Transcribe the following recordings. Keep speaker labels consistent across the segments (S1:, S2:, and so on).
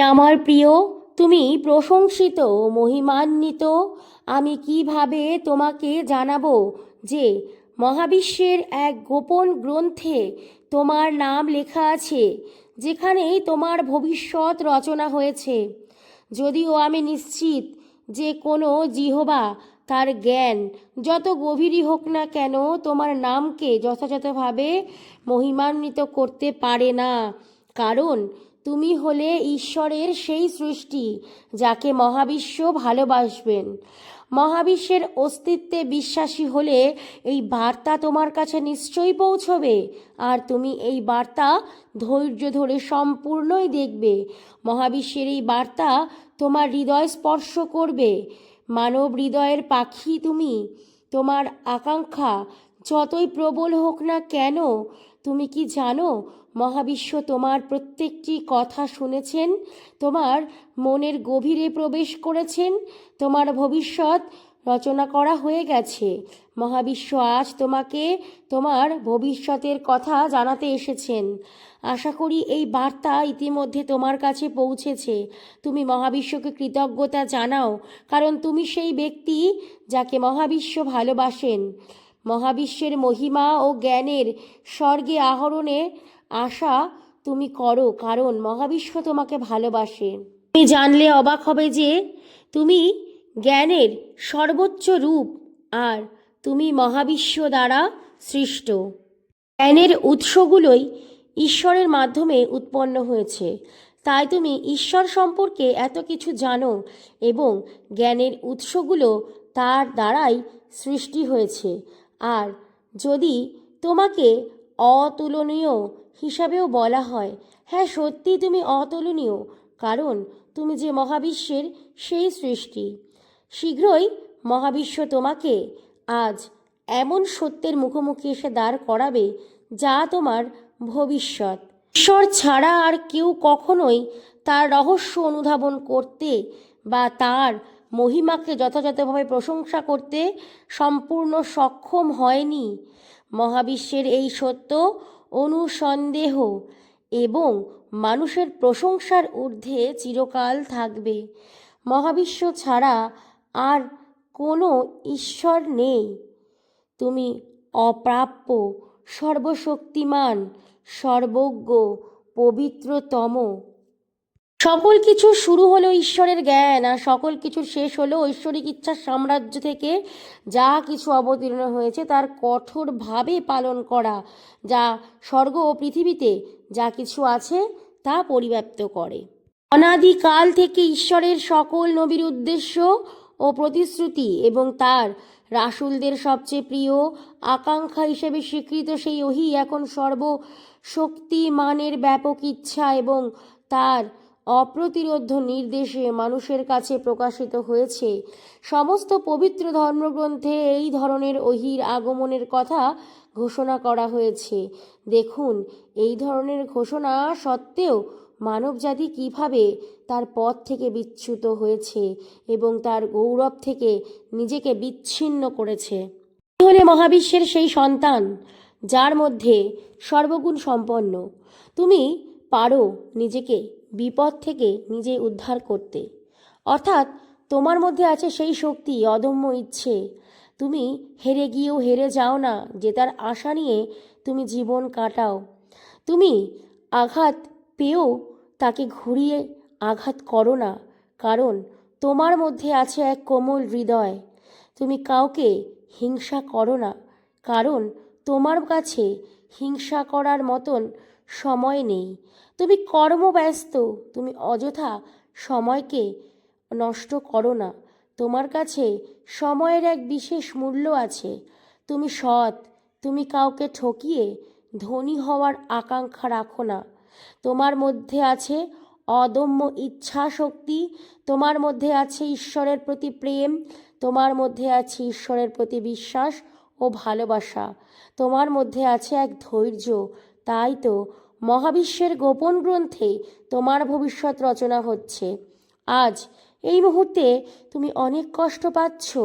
S1: আমার প্রিয়, তুমি প্রশংসিত মহিমান্বিত। আমি কীভাবে তোমাকে জানাব যে মহাবিশ্বের এক গোপন গ্রন্থে তোমার নাম লেখা আছে, যেখানেই তোমার ভবিষ্যৎ রচনা হয়েছে। যদিও আমি নিশ্চিত যে কোনো জিহবা তার জ্ঞান, যত গভীরই হোক না কেন, তোমার নামকে যথাযথভাবে মহিমান্বিত করতে পারে না। কারণ তুমি হলে ঈশ্বরের সেই সৃষ্টি, যাকে মহাবিশ্ব ভালোবাসবেন। মহাবিশ্বের অস্তিত্বে বিশ্বাসী হলে এই বার্তা তোমার কাছে নিশ্চয়ই পৌঁছবে, আর তুমি এই বার্তা ধৈর্য ধরে সম্পূর্ণই দেখবে। মহাবিশ্বের এই বার্তা তোমার হৃদয় স্পর্শ করবে। মানব হৃদয়ের পাখি তুমি, তোমার আকাঙ্ক্ষা যতই প্রবল হোক না কেন, তুমি কি জানো মহাবিশ্ব তোমার প্রত্যেকটি কথা শুনেছেন, তোমার মনের গভীরে প্রবেশ করেছেন, তোমার ভবিষ্যৎ রচনা করা হয়ে গেছে। মহাবিশ্ব আজ তোমাকে তোমার ভবিষ্যতের কথা জানাতে এসেছেন। আশা করি এই বার্তা ইতিমধ্যে তোমার কাছে পৌঁছেছে। তুমি মহাবিশ্বকে কৃতজ্ঞতা জানাও, কারণ তুমি সেই ব্যক্তি যাকে মহাবিশ্ব ভালোবাসেন। মহাবিশ্বের মহিমা ও জ্ঞানের স্বর্গে আহরণে আশা তুমি করো, কারণ মহাবিশ্ব তোমাকে ভালোবাসে। তুমি জানলে অবাক হবে যে তুমি জ্ঞানের সর্বোচ্চ রূপ আর তুমি মহাবিশ্ব দ্বারা সৃষ্ট। জ্ঞানের উৎসগুলোই ঈশ্বরের মাধ্যমে উৎপন্ন হয়েছে। তাই তুমি ঈশ্বর সম্পর্কে এত কিছু জানো এবং জ্ঞানের উৎসগুলো তার দ্বারাই সৃষ্টি হয়েছে। আর যদি তোমাকে অতুলনীয় হিসাবেও বলা হয়। হ্যাঁ সত্যি তুমি অতুলনীয়, কারণ তুমি যে মহাবিশ্বের সেই সৃষ্টি। শীঘ্রই মহাবিশ্ব তোমাকে আজ এমন সত্যের মুখোমুখি এসে দাঁড় করাবে যা তোমার ভবিষ্যৎ। ঈশ্বর ছাড়া আর কেউ কখনোই তার রহস্য অনুধাবন করতে বা তার মহিমাকে যথাযথভাবে প্রশংসা করতে সম্পূর্ণ সক্ষম হয়নি। মহাবিশ্বের এই সত্য অনুসন্দেহ এবং মানুষের প্রশংসার ঊর্ধ্বে চিরকাল থাকবে। মহাবিশ্ব ছাড়া আর কোনো ঈশ্বর নেই। তুমি অপ্রাপ্য, সর্বশক্তিমান, সর্বজ্ঞ, পবিত্রতম। সকল কিছু শুরু হলো ঈশ্বরের জ্ঞান, আর সকল কিছুর শেষ হলো ঐশ্বরিক ইচ্ছার সাম্রাজ্য থেকে। যা কিছু অবতীর্ণ হয়েছে তার কঠোরভাবে পালন করা, যা স্বর্গ ও পৃথিবীতে যা কিছু আছে তা পরিব্যাপ্ত করে। অনাদিকাল থেকে ঈশ্বরের সকল নবীর উদ্দেশ্য ও প্রতিশ্রুতি এবং তার রাসুলদের সবচেয়ে প্রিয় আকাঙ্ক্ষা হিসেবে স্বীকৃত সেই ওহি এখন সর্বশক্তিমানের ব্যাপক ইচ্ছা এবং তার অপ্রতিরোধ্য নির্দেশে মানুষের কাছে প্রকাশিত হয়েছে। সমস্ত পবিত্র ধর্মগ্রন্থে এই ধরনের অহির আগমনের কথা ঘোষণা করা হয়েছে। দেখুন, এই ধরনের ঘোষণা সত্ত্বেও মানবজাতি কীভাবে তার পথ থেকে বিচ্যুত হয়েছে এবং তার গৌরব থেকে নিজেকে বিচ্ছিন্ন করেছে। হলে মহাবিশ্বের সেই সন্তান, যার মধ্যে সর্বগুণ সম্পন্ন। তুমি পারো নিজেকে বিপদ থেকে নিজে উদ্ধার করতে। অর্থাৎ তোমার মধ্যে আছে সেই শক্তি, অদম্য ইচ্ছে। তুমি হেরে গিয়েও হেরে যাও না যে তার আশা নিয়ে তুমি জীবন কাটাও। তুমি আঘাত পেয়েও তাকে ঘুরিয়ে আঘাত করো না, কারণ তোমার মধ্যে আছে এক কোমল হৃদয়। তুমি কাউকে হিংসা করো না, কারণ তোমার কাছে হিংসা করার মতন সময় নেই। তুমি কর্মব্যস্ত, তুমি অযথা সময়কে নষ্ট করো না। তোমার কাছে সময়ের এক বিশেষ মূল্য আছে। তুমি সৎ, তুমি কাউকে ঠকিয়ে ধনী হওয়ার আকাঙ্ক্ষা রাখো না। তোমার মধ্যে আছে অদম্য ইচ্ছা শক্তি তোমার মধ্যে আছে ঈশ্বরের প্রতি প্রেম, তোমার মধ্যে আছে ঈশ্বরের প্রতি বিশ্বাস ও ভালোবাসা। তোমার মধ্যে আছে এক ধৈর্য তাই তো মহাবিশ্বের গোপন গ্রন্থে তোমার ভবিষ্যৎ রচনা হচ্ছে। আজ এই মুহূর্তে তুমি অনেক কষ্ট পাচ্ছ।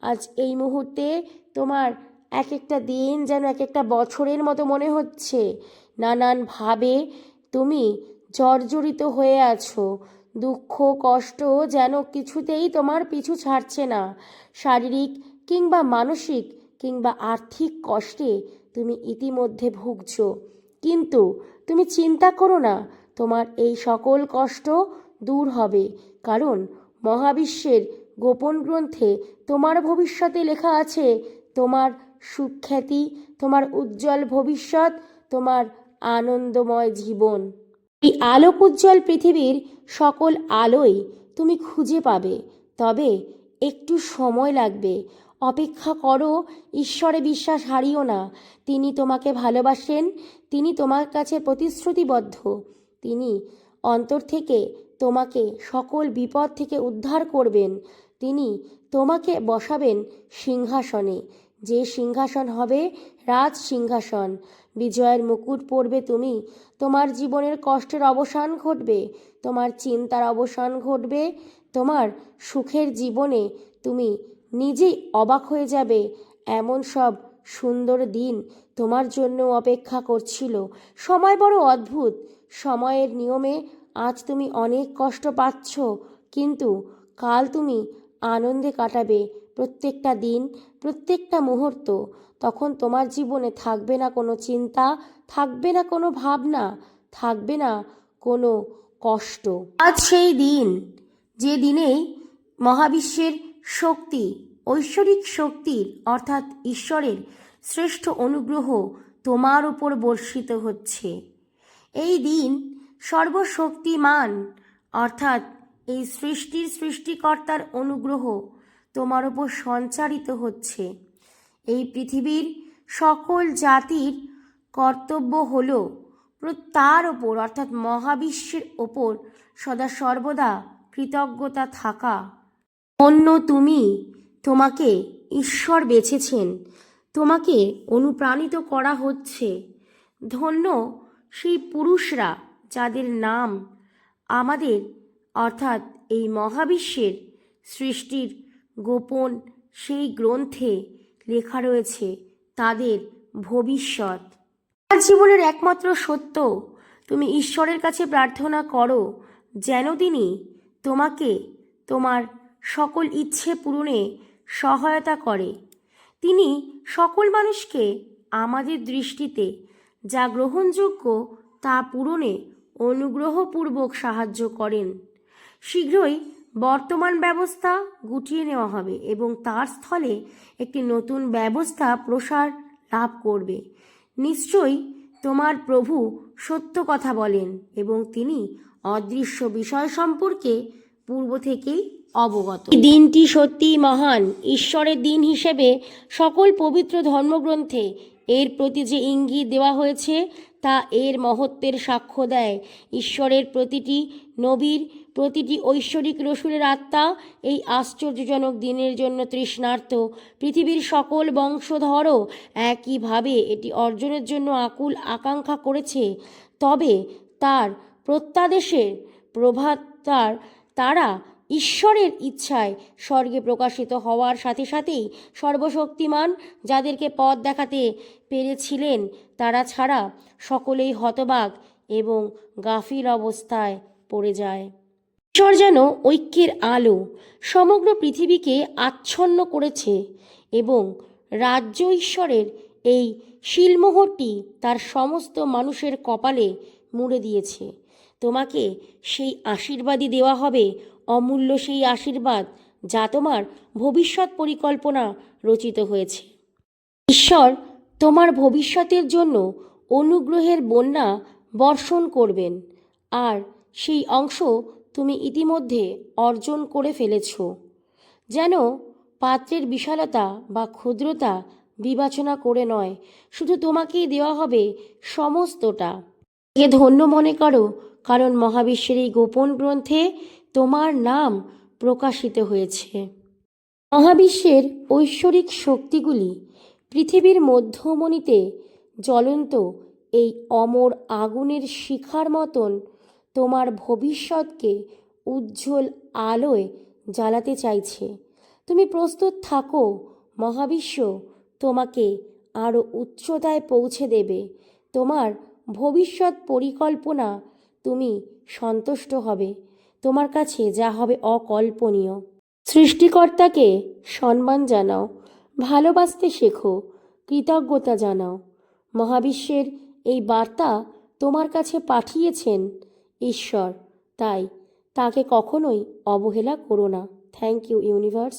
S1: আজ এই মুহূর্তে তোমার এক একটা দিন যেন এক একটা বছরের মতো মনে হচ্ছে। নানানভাবে তুমি জর্জরিত হয়ে আছো। দুঃখ, কষ্ট যেন কিছুতেই তোমার পিছু ছাড়ছে না। শারীরিক কিংবা মানসিক কিংবা আর্থিক কষ্টে তুমি ইতিমধ্যে ভুগছ। কিন্তু তুমি চিন্তা করো না, তোমার এই সকল কষ্ট দূর হবে, কারণ মহাবিশ্বের গোপন গ্রন্থে তোমার ভবিষ্যতে লেখা আছে, তোমার সুখ্যাতি, তোমার উজ্জ্বল ভবিষ্যৎ, তোমার আনন্দময় জীবন। এই আলোক উজ্জ্বল পৃথিবীর সকল আলোই তুমি খুঁজে পাবে, তবে একটু সময় লাগবে। অপেক্ষা করো, ঈশ্বরে বিশ্বাস হারিও না। তিনি তোমাকে ভালোবাসেন, তিনি তোমার কাছে প্রতিশ্রুতিবদ্ধ। তিনি অন্তর থেকে তোমাকে সকল বিপদ থেকে উদ্ধার করবেন। তিনি তোমাকে বসাবেন সিংহাসনে। যে সিংহাসন হবে, রাজ সিংহাসন। বিজয়ের মুকুট পরবে তুমি। তোমার জীবনের কষ্টের অবসান ঘটবে। তোমার চিন্তার অবসান ঘটবে। তোমার সুখের জীবনে তুমি নিজেই অবাক হয়ে যাবে। এমন সব সুন্দর দিন তোমার জন্য অপেক্ষা করছিল। সময় বড় অদ্ভুত। সময়ের নিয়মে আজ তুমি অনেক কষ্ট পাচ্ছ, কিন্তু কাল তুমি আনন্দে কাটাবে প্রত্যেকটা দিন, প্রত্যেকটা মুহূর্ত। তখন তোমার জীবনে থাকবে না কোনো চিন্তা, থাকবে না কোনো ভাবনা, থাকবে না কোনো কষ্ট। আজ সেই দিন, যে দিনেই মহাবিশ্বের শক্তি, ঐশ্বরিক শক্তির অর্থাৎ ঈশ্বরের শ্রেষ্ঠ অনুগ্রহ তোমার উপর বর্ষিত হচ্ছে। এই দিন সর্বশক্তিমান অর্থাৎ এই সৃষ্টির সৃষ্টিকর্তার অনুগ্রহ তোমার ওপর সঞ্চারিত হচ্ছে। এই পৃথিবীর সকল জাতির কর্তব্য হল তার ওপর অর্থাৎ মহাবিশ্বের ওপর সদা সর্বদা কৃতজ্ঞতা থাকা। অন্য তুমি তোমাকে ঈশ্বর বেছেছেন, তোমাকে অনুপ্রাণিত করা হচ্ছে। ধন্য সেই পুরুষরা যাদের নাম আমাদের, অর্থাৎ এই মহাবিশ্বের সৃষ্টির গোপন সেই গ্রন্থে লেখা রয়েছে, তাদের ভবিষ্যৎ। তার জীবনের একমাত্র সত্য, তুমি ঈশ্বরের কাছে প্রার্থনা করো, যেন তিনি তোমাকে তোমার সকল ইচ্ছে পূরণে সহায়তা করে। তিনি সকল মানুষকে আমাদের দৃষ্টিতে যা গ্রহণযোগ্য তা পূরণে অনুগ্রহপূর্বক সাহায্য করেন। শীঘ্রই বর্তমান ব্যবস্থা গুটিয়ে নেওয়া হবে এবং তার স্থলে একটি নতুন ব্যবস্থা প্রসার লাভ করবে। নিশ্চয়ই তোমার প্রভু সত্য কথা বলেন এবং তিনি অদৃশ্য বিষয় সম্পর্কে পূর্ব থেকেই অবগত। এই দিনটি সত্যিই মহান। ঈশ্বরের দিন হিসেবে সকল পবিত্র ধর্মগ্রন্থে এর প্রতি যে ইঙ্গিত দেওয়া হয়েছে, তা এর মহত্বের সাক্ষ্য দেয়। ঈশ্বরের প্রতিটি নবীর, প্রতিটি ঐশ্বরিক রসুলের আত্মা এই আশ্চর্যজনক দিনের জন্য তৃষ্ণার্ত। পৃথিবীর সকল বংশধরও একইভাবে এটি অর্জনের জন্য আকুল আকাঙ্ক্ষা করেছে। তবে তার প্রত্যাদেশের প্রভাত তার, তারা ঈশ্বরের ইচ্ছায় স্বর্গে প্রকাশিত হওয়ার সাথে সাথেই সর্বশক্তিমান যাদেরকে পথ দেখাতে পেরেছিলেন, তারা ছাড়া সকলেই হতবাক এবং গাফিল অবস্থায় পড়ে যায়। ঈশ্বর যেন ঐক্যের আলো সমগ্র পৃথিবীকে আচ্ছন্ন করেছে এবং রাজ্য ঈশ্বরের এই শিলমোহরটি তার সমস্ত মানুষের কপালে মুড়ে দিয়েছে। তোমাকে সেই আশীর্বাদই দেওয়া হবে অমূল্য সেই আশীর্বাদ যা তোমার ভবিষ্যৎ পরিকল্পনা রচিত হয়েছে। ঈশ্বর তোমার ভবিষ্যতের জন্য অনুগ্রহের বন্যা বর্ষণ করবেন, আর সেই অংশ তুমি ইতিমধ্যে অর্জন করে ফেলেছ, যেন পাত্রের বিশালতা বা ক্ষুদ্রতা বিবেচনা করে নয়, শুধু তোমাকেই দেওয়া হবে সমস্তটা। এ ধন্য মনে করো, কারণ মহাবিশ্বের এই গোপন গ্রন্থে তোমার নাম প্রকাশিত হয়েছে। মহাবিশ্বের ঐশ্বরিক শক্তিগুলি পৃথিবীর মধ্যমণিতে জ্বলন্ত এই অমর আগুনের শিখার মতন তোমার ভবিষ্যৎকে উজ্জ্বল আলোয় জ্বালাতে চাইছে। তুমি প্রস্তুত থাকো, মহাবিশ্ব তোমাকে আরও উচ্চতায় পৌঁছে দেবে। তোমার ভবিষ্যৎ পরিকল্পনা তুমি সন্তুষ্ট হবে। তোমার কাছে যা হবে অকল্পনীয়। সৃষ্টিকর্তাকে সম্মান জানাও, ভালোবাসতে শেখো, কৃতজ্ঞতা জানাও। মহাবিশ্বের এই বার্তা তোমার কাছে পাঠিয়েছেন ঈশ্বর, তাই তাকে কখনোই অবহেলা করো না। Thank you universe.